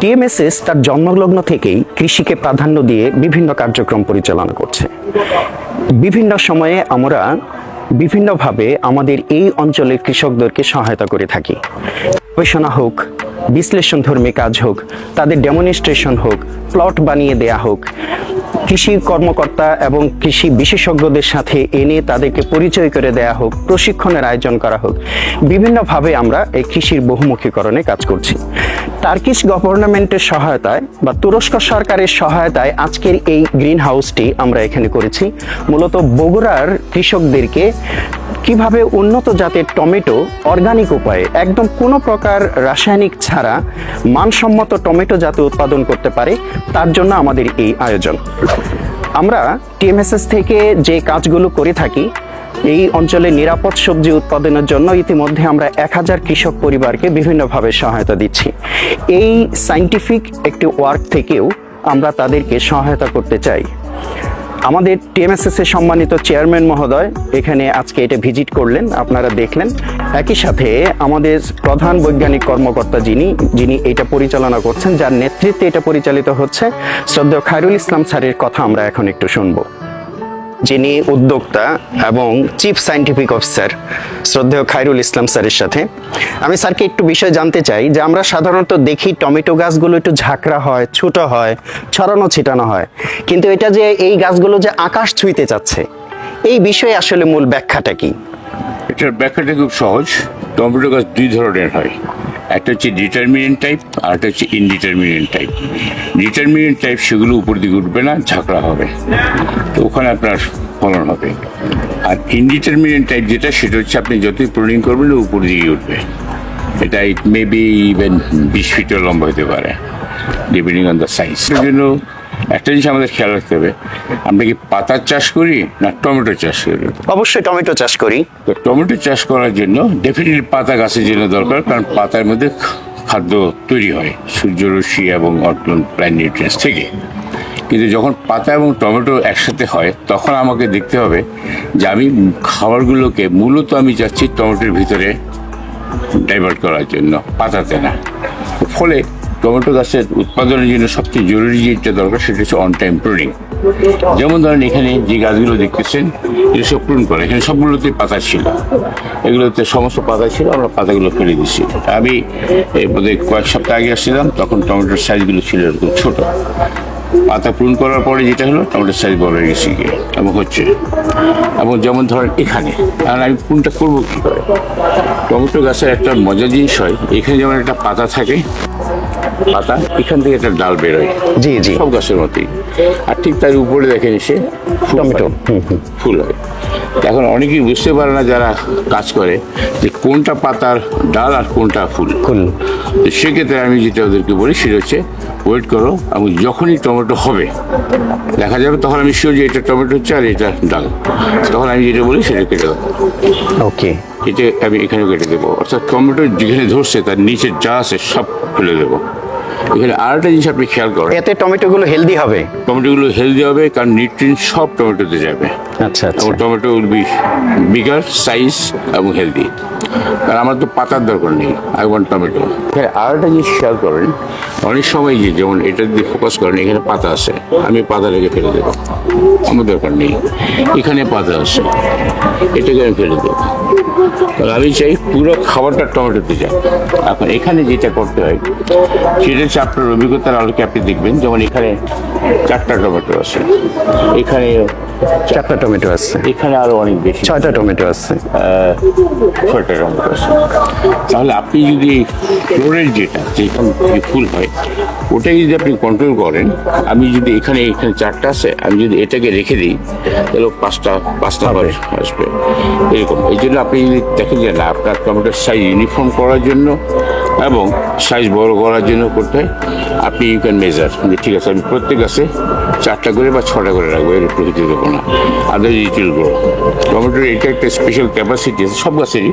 TMSS তার জন্মলগ্ন থেকেই কৃষিকে প্রাধান্য দিয়ে বিভিন্ন কার্যক্রম পরিচালনা করছে। বিভিন্ন সময়ে আমরা বিভিন্নভাবে আমাদের এই অঞ্চলের কৃষকদেরকে সহায়তা করে থাকি। গবেষণা হোক বিশ্লেষণ ধর্মী কাজ হোক, তাদের ডেমনস্ট্রেশন হোক প্লট বানিয়ে দেয়া হোক কৃষি কর্মকর্তা এবং কৃষি বিশেষজ্ঞদের সাথে এনে তাদেরকে পরিচয় করে দেয়া হোক, প্রশিক্ষণের আয়োজন করা হোক। বিভিন্নভাবে আমরা এই কৃষির বহুমুখীকরণে কাজ করছি। টার্কিশ গভর্নমেন্টের সহায়তায় বা তুরস্ক সরকারের সহায়তায় আজকের এই গ্রিন হাউসটি আমরা এখানে করেছি। মূলত বগুড়ার কৃষকদেরকে কীভাবে উন্নত জাতের টমেটো অর্গানিক উপায়ে, একদম কোনো প্রকার রাসায়নিক ছাড়া মানসম্মত টমেটো জাতীয় উৎপাদন করতে পারে, তার জন্য আমাদের এই আয়োজন। আমরা টিএমএসএস থেকে যে কাজগুলো করে থাকি, এই অঞ্চলে নিরাপদ সবজি উৎপাদনের জন্য ইতিমধ্যে আমরা এক হাজার কৃষক পরিবারকে বিভিন্নভাবে সহায়তা দিচ্ছি। এই সাইন্টিফিক একটি ওয়ার্ক থেকেও আমরা তাদেরকে সহায়তা করতে চাই। আমাদের টিএমএসএস এর সম্মানিত চেয়ারম্যান মহোদয়, এখানে আজকে এটা ভিজিট করলেন, আপনারা দেখলেন। একই সাথে আমাদের প্রধান বৈজ্ঞানিক কর্মকর্তা যিনি যিনি এটা পরিচালনা করছেন, যার নেতৃত্বে এটা পরিচালিত হচ্ছে, শ্রদ্ধেয় খায়রুল ইসলাম স্যারের কথা আমরা এখন একটু শুনব। যিনি উদ্যোক্তা এবং চিফ সাইন্টিফিক অফিসার শ্রদ্ধেয় খায়রুল ইসলাম স্যারের সাথে। আমি স্যারকে একটু বিষয় জানতে চাই যে আমরা সাধারণত দেখি টমেটো গাছগুলো একটু ঝাঁকড়া হয়, ছোট হয়, ছড়ানো ছিটানো হয়। কিন্তু এটা যে এই গাছগুলো যে আকাশ ছুঁইতে চাচ্ছে, এই বিষয়ে আসলে মূল ব্যাখ্যাটা কি? এটার ব্যাখ্যাটা খুব সহজ। টমেটো গাছ দুই ধরনের হয়। একটা হচ্ছে ডিটারমিনেন্ট টাইপ আর একটা হচ্ছে ইনডিটারমিনেন্ট টাইপ ডিটারমিনেন্ট টাইপ সেগুলো উপর দিকে উঠবে না, ঝাঁকড়া হবে। তো ওখানে আপনার ফলন হবে। আর ইনডিটারমিনেন্ট টাইপ যেটা, সেটা হচ্ছে আপনি যতই প্রোনিং করবেন উপর দিকে উঠবে। এটা ইট মে বি ইভেন বিশ ফিটও লম্বা হতে পারে ডিপেন্ডিং অন দ্য সাইজ সেই জন্য একটা জিনিস আমাদের খেয়াল রাখতে হবে আমরা কি পাতার চাষ করি না টমেটো চাষ করি? অবশ্যই টমেটো চাষ করি। তো টমেটো চাষ করার জন্য ডেফিনেটলি পাতা গাছের জন্য দরকার কারণ পাতার মধ্যে খাদ্য তৈরি হয় সূর্যরশ্মি এবং অটন প্ল্যান নিউট্রিয়েন্টস থেকে। কিন্তু যখন পাতা এবং টমেটো একসাথে হয় তখন আমাকে দেখতে হবে যে আমি খাবারগুলোকে মূলত আমি যাচ্ছি টমেটোর ভিতরে ডাইভার্ট করার জন্য পাতাতে না। ফলে টমেটো গাছের উৎপাদনের জন্য সবচেয়ে জরুরি যেটা দরকার, সেটা হচ্ছে অন টাইম প্রুনিং যেমন ধরেন এখানে যে গাছগুলো দেখতেছেন, এগুলো সব প্রুন করা। এখানে সবগুলোতে পাতা ছিল। এগুলোতে সমস্ত পাতা ছিল, আমরা পাতাগুলো ফেলে দিচ্ছি আমি বোধহয় কয়েক সপ্তাহ আগে আসছিলাম, তখন টমেটোর সাইজগুলো ছিল এরকম ছোটো। পাতা পূরণ করার পরে যেটা হলো, টমেটোর সাইজ বড় গেছে গিয়ে, এবং হচ্ছে, এবং যেমন ধরেন এখানে কারণ আমি প্রুনটা করব কী করে? টমেটো গাছের একটা মজার জিনিস হয়, এখানে যেমন একটা পাতা থাকে পাতা এখান থেকে একটা ডাল বেরোয়। জি, জি। সব গাছের মতোই। আর ঠিক তার উপরে দেখেন এসে টমেটো, ফুল হয়। এখন অনেকেই বুঝতে পারে না যারা কাজ করে যে কোনটা পাতার ডাল আর কোনটা ফুল। ফুল। তো সেক্ষেত্রে আমি যেটা ওদেরকে বলি সেটা হচ্ছে ওয়েট করো এবং যখনই টমেটো হবে দেখা যাবে তখন আমি শিওর যে এটা টমেটো হচ্ছে আর এটা ডাল। তখন আমি যেটা বলি সেটা কেটে দেবো ওকে। এটা আমি এখানে কেটে দেবো। অর্থাৎ টমেটো যেখানে ধরছে তার নিচে যা আছে সব ফেলে দেবো। এখানে আর একটা জিনিস আপনি খেয়াল করেন। এতে টমেটোগুলো হেলদি হবে। টমেটোগুলো হেলদি হবে কারণ নিউট্রিন সব টমেটোতে যাবে। আচ্ছা আচ্ছা। এবং tomato will be bigger size এবং হেলদি কারণ আমার তো পাতার দরকার নেই আই ওয়ান্ট টমেটো আর একটা জিনিস খেয়াল করেন। অনেক সময় যে যেমন এটা যদি ফোকাস করেন এখানে পাতা আছে আমি পাতা রেখে ফেলে দেবো। আমার দরকার নেই এখানে পাতা আছে এটাকে আমি ফেলে দেবো। কারণ আমি চাই পুরো খাবারটা টমেটোতে যায় এখন এখানে যেটা করতে হয়, সেটা হচ্ছে আপনার অভিজ্ঞতার আলোকে আপনি দেখবেন, যেমন এখানে চারটা টমেটো আছে। এখানে চারটা টমেটো আছে। এখানে আরও অনেক বেশি। ছয়টা টমেটো আছে। ছয়টা টমেটো আছে। তাহলে আপনি যদি ফ্লোরের যেটা যেখান থেকে ফুল হয় ওটাই যদি আপনি কন্ট্রোল করেন আমি যদি এখানে এখানে চারটা আছে আমি যদি এটাকে রেখে দিই তাহলে পাঁচটা পাঁচটা হবে। আসবে। এরকম। এই জন্য আপনি যদি দেখেন যে না আপনার টমেটোর সাইজ ইউনিফর্ম করার জন্য এবং সাইজ বড় করার জন্য করতে আপনি ইউ ক্যান মেজার যে ঠিক আছে, আমি প্রত্যেক গাছে চারটা করে বা ছটা করে রাখব, এর প্রকৃতি দেবো না। আদার উইল গ্রো টমেটোর এটা একটা স্পেশাল ক্যাপাসিটি আছে সব গাছেরই,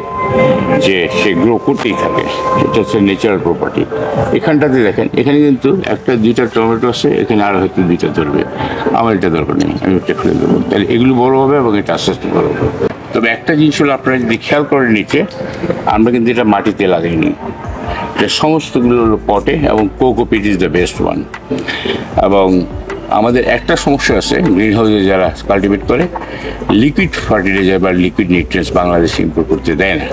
যে সে গ্রো করতেই থাকে। এটা হচ্ছে নেচারাল প্রপার্টি এখানটাতে দেখেন, এখানে কিন্তু একটা, দুইটা টমেটো আছে, এখানে আরও হয়তো দুইটা ধরবে। আমার এটা দরকার নেই, আমি এটা ফেলে দেবো। তাহলে এগুলো বড় হবে এবং এটা আস্তে আস্তে বড় হবে। তবে একটা জিনিস হলো আপনারা যদি খেয়াল করেন নিচে, আমরা কিন্তু এটা মাটিতে লাগাইনি। যে সমস্তগুলো হলো পটে এবং cocopeat is the best one এবং আমাদের একটা সমস্যা আছে গ্রিন হাউসে যারা কাল্টিভেট করে লিকুইড ফার্টিলাইজার বা লিকুইড নিউট্রিয়েন্টস বাংলাদেশে ইম্পোর্ট করতে দেয় না।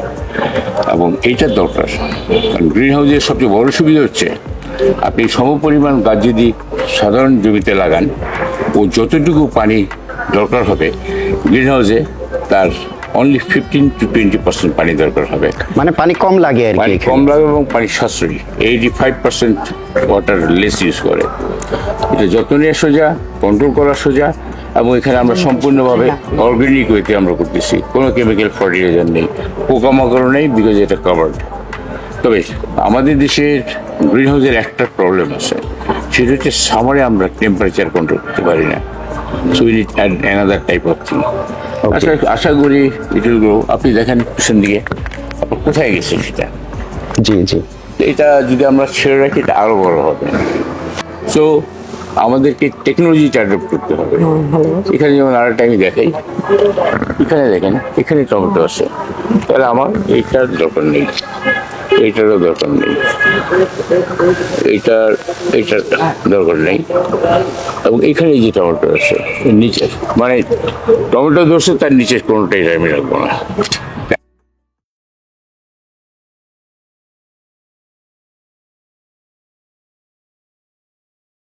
এবং এইটার দরকার। কারণ গ্রিন হাউসের সবচেয়ে বড় সুবিধা হচ্ছে, আপনি সমপরিমাণ গাছ যদি সাধারণ জমিতে লাগান, ও যতটুকু পানি দরকার হবে গ্রিন হাউসে তার only fifteen to twenty percent পানি দরকার হবে। মানে পানি কম লাগে আর পানি কম লাগে এবং পানি সাশ্রয়ী। Eighty five percent water less use করে। এটা যত্ন নেওয়া সোজা কন্ট্রোল করা সোজা এবং এখানে আমরা সম্পূর্ণভাবে অর্গানিক ওয়েতে আমরা করতেছি। কোনো কেমিক্যাল ফার্টিলাইজার নেই। পোকামাকড়ও নেই বিকজ এটা কাভার্ড তবে আমাদের দেশের গ্রিন হাউসের একটা প্রবলেম আছে। সেটা হচ্ছে সামারে আমরা টেম্পারেচার কন্ট্রোল করতে পারি না। So we need another type of thing আশা আশা করি এটুকু আপনি দেখেন পিছন দিকে। কোথায় গেছে সেটা? জি জি। এটা যদি আমরা ছেড়ে রাখি এটা আরও বড় হবে। সো আমাদেরকে টেকনোলজিটা অ্যাডপ্ট করতে হবে। এখানে যেমন আর আমি দেখাই। এখানে দেখেন এখানে টমেটো আছে। তাহলে আমার এইটার দরকার নেই। এইটারও দরকার নেই। এইটার এইটার দরকার নেই। এবং এখানে যে টমেটো আছে নিচের নিচে মানে টমেটো ধরছে, তার নিচের কোনোটাই আমি রাখব না।